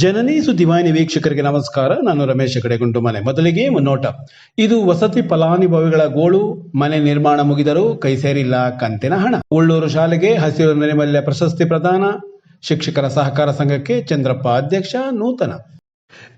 ಜನನಿ ಸುದ್ದಿವಾಹಿನಿ ವೀಕ್ಷಕರಿಗೆ ನಮಸ್ಕಾರ. ನಾನು ರಮೇಶ್ ಕಡೆಗುಂಟು ಮನೆ. ಮೊದಲಿಗೆ ಮುನ್ನೋಟ. ಇದು ವಸತಿ ಫಲಾನುಭವಿಗಳ ಗೋಳು. ಮನೆ ನಿರ್ಮಾಣ ಮುಗಿದರೂ ಕೈ ಸೇರಿಲ್ಲ ಕಂತಿನ ಹಣ. ಉಳ್ಳೂರು ಶಾಲೆಗೆ ಹಸಿರು ನೈರ್ಮಲ್ಯ ಪ್ರಶಸ್ತಿ ಪ್ರದಾನ. ಶಿಕ್ಷಕರ ಸಹಕಾರ ಸಂಘಕ್ಕೆ ಚಂದ್ರಪ್ಪ ಅಧ್ಯಕ್ಷ ನೂತನ.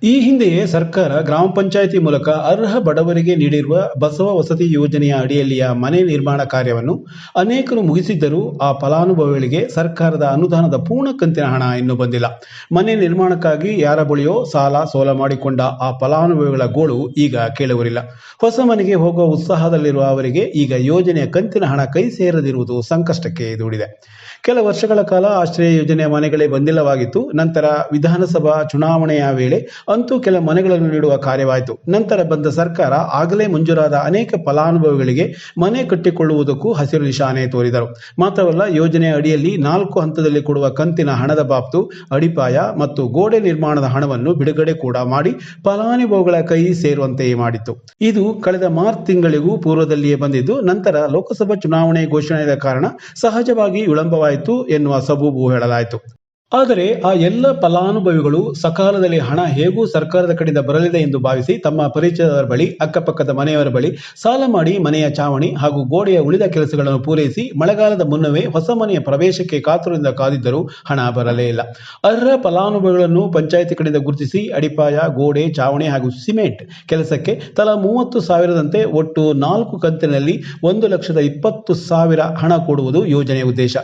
ಈ ಹಿಂದೆಯೇ ಸರ್ಕಾರ ಗ್ರಾಮ ಪಂಚಾಯಿತಿ ಮೂಲಕ ಅರ್ಹ ಬಡವರಿಗೆ ನೀಡಿರುವ ಬಸವ ವಸತಿ ಯೋಜನೆಯ ಅಡಿಯಲ್ಲಿಯ ಮನೆ ನಿರ್ಮಾಣ ಕಾರ್ಯವನ್ನು ಅನೇಕರು ಮುಗಿಸಿದ್ದರೂ ಆ ಫಲಾನುಭವಿಗಳಿಗೆ ಸರ್ಕಾರದ ಅನುದಾನದ ಪೂರ್ಣ ಕಂತಿನ ಹಣ ಇನ್ನೂ ಬಂದಿಲ್ಲ. ಮನೆ ನಿರ್ಮಾಣಕ್ಕಾಗಿ ಯಾರ ಬಳಿಯೋ ಸಾಲ ಸೋಲ ಮಾಡಿಕೊಂಡ ಆ ಫಲಾನುಭವಿಗಳ ಗೋಳು ಈಗ ಕೇಳುವರಿಲ್ಲ. ಹೊಸ ಮನೆಗೆ ಹೋಗುವ ಉತ್ಸಾಹದಲ್ಲಿರುವ ಅವರಿಗೆ ಈಗ ಯೋಜನೆಯ ಕಂತಿನ ಹಣ ಕೈ ಸೇರದಿರುವುದು ಸಂಕಷ್ಟಕ್ಕೆ ದೂಡಿದೆ. ಕೆಲ ವರ್ಷಗಳ ಕಾಲ ಆಶ್ರಯ ಯೋಜನೆಯ ಮನೆಗಳೇ ಬಂದಿಲ್ಲವಾಗಿತ್ತು. ನಂತರ ವಿಧಾನಸಭಾ ಚುನಾವಣೆಯ ವೇಳೆ ಅಂತೂ ಕೆಲ ಮನೆಗಳನ್ನು ನೀಡುವ ಕಾರ್ಯವಾಯಿತು. ನಂತರ ಬಂದ ಸರ್ಕಾರ ಆಗಲೇ ಮಂಜೂರಾದ ಅನೇಕ ಫಲಾನುಭವಿಗಳಿಗೆ ಮನೆ ಕಟ್ಟಿಕೊಳ್ಳುವುದಕ್ಕೂ ಹಸಿರು ನಿಶಾನೆ ತೋರಿದರು. ಮಾತ್ರವಲ್ಲ, ಯೋಜನೆಯ ಅಡಿಯಲ್ಲಿ ನಾಲ್ಕು ಹಂತದಲ್ಲಿ ಕೊಡುವ ಕಂತಿನ ಹಣದ ಬಾಪ್ತು, ಅಡಿಪಾಯ ಮತ್ತು ಗೋಡೆ ನಿರ್ಮಾಣದ ಹಣವನ್ನು ಬಿಡುಗಡೆ ಕೂಡ ಮಾಡಿ ಫಲಾನುಭವಿಗಳ ಕೈ ಸೇರುವಂತೆ ಮಾಡಿತ್ತು. ಇದು ಕಳೆದ ಮಾರ್ಚ್ ತಿಂಗಳಿಗೂ ಪೂರ್ವದಲ್ಲಿಯೇ ಬಂದಿದ್ದು, ನಂತರ ಲೋಕಸಭಾ ಚುನಾವಣೆ ಘೋಷಣೆಯಾದ ಕಾರಣ ಸಹಜವಾಗಿ ವಿಳಂಬವಾಯಿತು ಎನ್ನುವ ಸಬೂಬು ಹೇಳಲಾಯಿತು. ಆದರೆ ಆ ಎಲ್ಲ ಫಲಾನುಭವಿಗಳು ಸಕಾಲದಲ್ಲಿ ಹಣ ಹೇಗೂ ಸರ್ಕಾರದ ಕಡೆಯಿಂದ ಬರಲಿದೆ ಎಂದು ಭಾವಿಸಿ ತಮ್ಮ ಪರಿಚಯದವರ ಬಳಿ, ಅಕ್ಕಪಕ್ಕದ ಮನೆಯವರ ಬಳಿ ಸಾಲ ಮಾಡಿ ಮನೆಯ ಚಾವಣಿ ಹಾಗೂ ಗೋಡೆಯ ಉಳಿದ ಕೆಲಸಗಳನ್ನು ಪೂರೈಸಿ ಮಳೆಗಾಲದ ಮುನ್ನವೇ ಹೊಸ ಮನೆಯ ಪ್ರವೇಶಕ್ಕೆ ಕಾತುರದಿಂದ ಕಾದಿದ್ದರೂ ಹಣ ಬರಲೇ ಇಲ್ಲ. ಅರ್ಹ ಫಲಾನುಭವಿಗಳನ್ನು ಪಂಚಾಯಿತಿ ಕಡೆಯಿಂದ ಗುರುತಿಸಿ ಅಡಿಪಾಯ, ಗೋಡೆ, ಚಾವಣಿ ಹಾಗೂ ಸಿಮೆಂಟ್ ಕೆಲಸಕ್ಕೆ ತಲಾ ಮೂವತ್ತು ಸಾವಿರದಂತೆ ಒಟ್ಟು ನಾಲ್ಕು ಕಂತಿನಲ್ಲಿ ಒಂದು ಲಕ್ಷದ ಇಪ್ಪತ್ತು ಸಾವಿರ ಹಣ ಕೊಡುವುದು ಯೋಜನೆಯ ಉದ್ದೇಶ.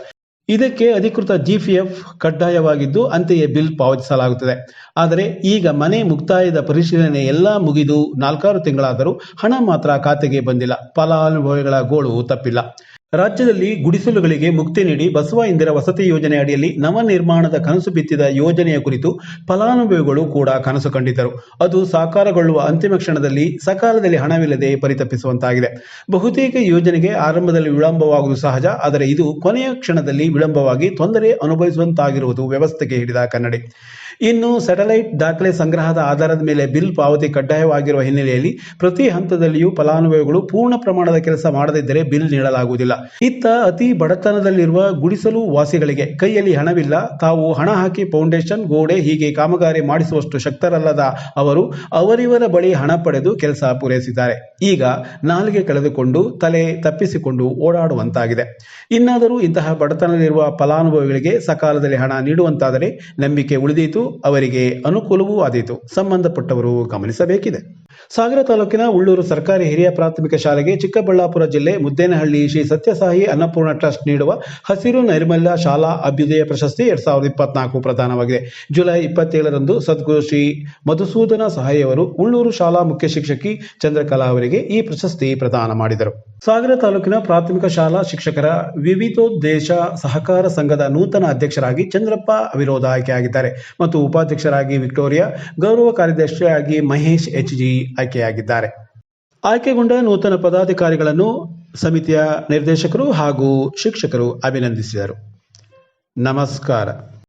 ಇದಕ್ಕೆ ಅಧಿಕೃತ ಜಿಪಿಎಫ್ ಕಡ್ಡಾಯವಾಗಿದ್ದು ಅಂತೆಯೇ ಬಿಲ್ ಪಾವತಿಸಲಾಗುತ್ತದೆ. ಆದರೆ ಈಗ ಮನೆ ಮುಕ್ತಾಯದ ಪರಿಶೀಲನೆ ಎಲ್ಲ ಮುಗಿದು ನಾಲ್ಕಾರು ತಿಂಗಳಾದರೂ ಹಣ ಮಾತ್ರ ಖಾತೆಗೆ ಬಂದಿಲ್ಲ. ಫಲಾನುಭವಿಗಳ ಗೋಳು ತಪ್ಪಿಲ್ಲ. ರಾಜ್ಯದಲ್ಲಿ ಗುಡಿಸಲುಗಳಿಗೆ ಮುಕ್ತಿ ನೀಡಿ ಬಸವ ಇಂದಿರ ವಸತಿ ಯೋಜನೆ ಅಡಿಯಲ್ಲಿ ನವ ನಿರ್ಮಾಣದ ಕನಸು ಬಿತ್ತಿದ ಯೋಜನೆಯ ಕುರಿತು ಫಲಾನುಭವಿಗಳು ಕೂಡ ಕನಸು ಕಂಡಿದ್ದರು. ಅದು ಸಾಕಾರಗೊಳ್ಳುವ ಅಂತಿಮ ಕ್ಷಣದಲ್ಲಿ ಸಕಾಲದಲ್ಲಿ ಹಣವಿಲ್ಲದೆ ಪರಿತಪಿಸುವಂತಾಗಿದೆ. ಬಹುತೇಕ ಯೋಜನೆಗೆ ಆರಂಭದಲ್ಲಿ ವಿಳಂಬವಾಗುವುದು ಸಹಜ, ಆದರೆ ಇದು ಕೊನೆಯ ಕ್ಷಣದಲ್ಲಿ ವಿಳಂಬವಾಗಿ ತೊಂದರೆ ಅನುಭವಿಸುವಂತಾಗಿರುವುದು ವ್ಯವಸ್ಥೆಗೆ ಹಿಡಿದ ಕನ್ನಡಿ. ಇನ್ನು ಸ್ಯಾಟಲೈಟ್ ದಾಖಲೆ ಸಂಗ್ರಹದ ಆಧಾರದ ಮೇಲೆ ಬಿಲ್ ಪಾವತಿ ಕಡ್ಡಾಯವಾಗಿರುವ ಹಿನ್ನೆಲೆಯಲ್ಲಿ ಪ್ರತಿ ಹಂತದಲ್ಲಿಯೂ ಫಲಾನುಭವಿಗಳು ಪೂರ್ಣ ಪ್ರಮಾಣದ ಕೆಲಸ ಮಾಡದಿದ್ದರೆ ಬಿಲ್ ನೀಡಲಾಗುವುದಿಲ್ಲ. ಇತ್ತ ಅತಿ ಬಡತನದಲ್ಲಿರುವ ಗುಡಿಸಲು ವಾಸಿಗಳಿಗೆ ಕೈಯಲ್ಲಿ ಹಣವಿಲ್ಲ. ತಾವು ಹಣ ಹಾಕಿ ಫೌಂಡೇಶನ್ ಗೋಡೆ ಹೀಗೆ ಕಾಮಗಾರಿ ಮಾಡಿಸುವಷ್ಟು ಶಕ್ತರಲ್ಲದ ಅವರು ಅವರಿವರ ಬಳಿ ಹಣ ಪಡೆದು ಕೆಲಸ ಪೂರೈಸಿದ್ದಾರೆ. ಈಗ ನಾಲಿಗೆ ಕಳೆದುಕೊಂಡು ತಲೆ ತಪ್ಪಿಸಿಕೊಂಡು ಓಡಾಡುವಂತಾಗಿದೆ. ಇನ್ನಾದರೂ ಇಂತಹ ಬಡತನದಲ್ಲಿರುವ ಫಲಾನುಭವಿಗಳಿಗೆ ಸಕಾಲದಲ್ಲಿ ಹಣ ನೀಡುವಂತಾದರೆ ನಂಬಿಕೆ ಉಳಿದೀತು, ಅವರಿಗೆ ಅನುಕೂಲವೂ ಆದೀತು. ಸಂಬಂಧಪಟ್ಟವರು ಗಮನಿಸಬೇಕಿದೆ. ಸಾಗರ ತಾಲೂಕಿನ ಉಳ್ಳೂರು ಸರ್ಕಾರಿ ಹಿರಿಯ ಪ್ರಾಥಮಿಕ ಶಾಲೆಗೆ ಚಿಕ್ಕಬಳ್ಳಾಪುರ ಜಿಲ್ಲೆ ಮುದ್ದೇನಹಳ್ಳಿ ಶ್ರೀ ಸತ್ಯಸಾಯಿ ಅನ್ನಪೂರ್ಣ ಟ್ರಸ್ಟ್ ನೀಡುವ ಹಸಿರು ನೈರ್ಮಲ್ಯ ಶಾಲಾ ಅಭ್ಯುದಯ ಪ್ರಶಸ್ತಿ ಎರಡ್ ಸಾವಿರದ ಇಪ್ಪತ್ನಾಲ್ಕು ಪ್ರದಾನವಾಗಿದೆ. ಜುಲೈ ಇಪ್ಪತ್ತೇಳರಂದು ಸದ್ಗುರು ಶ್ರೀ ಮಧುಸೂದನ ಸಹಾಯವರು ಉಳ್ಳೂರು ಶಾಲಾ ಮುಖ್ಯ ಶಿಕ್ಷಕಿ ಚಂದ್ರಕಲಾ ಅವರಿಗೆ ಈ ಪ್ರಶಸ್ತಿ ಪ್ರದಾನ ಮಾಡಿದರು. ಸಾಗರ ತಾಲೂಕಿನ ಪ್ರಾಥಮಿಕ ಶಾಲಾ ಶಿಕ್ಷಕರ ವಿವಿಧೋದ್ದೇಶ ಸಹಕಾರ ಸಂಘದ ನೂತನ ಅಧ್ಯಕ್ಷರಾಗಿ ಚಂದ್ರಪ್ಪ ಅವಿರೋಧ ಆಯ್ಕೆಯಾಗಿದ್ದಾರೆ ಮತ್ತು ಉಪಾಧ್ಯಕ್ಷರಾಗಿ ವಿಕ್ಟೋರಿಯಾ, ಗೌರವ ಕಾರ್ಯದರ್ಶಿಯಾಗಿ ಮಹೇಶ್ ಎಚ್ ಜಿ ಆಯ್ಕೆಯಾಗಿದ್ದಾರೆ. ಆಯ್ಕೆಗೊಂಡ ನೂತನ ಪದಾಧಿಕಾರಿಗಳನ್ನು ಸಮಿತಿಯ ನಿರ್ದೇಶಕರು ಹಾಗೂ ಶಿಕ್ಷಕರು ಅಭಿನಂದಿಸಿದರು. ನಮಸ್ಕಾರ.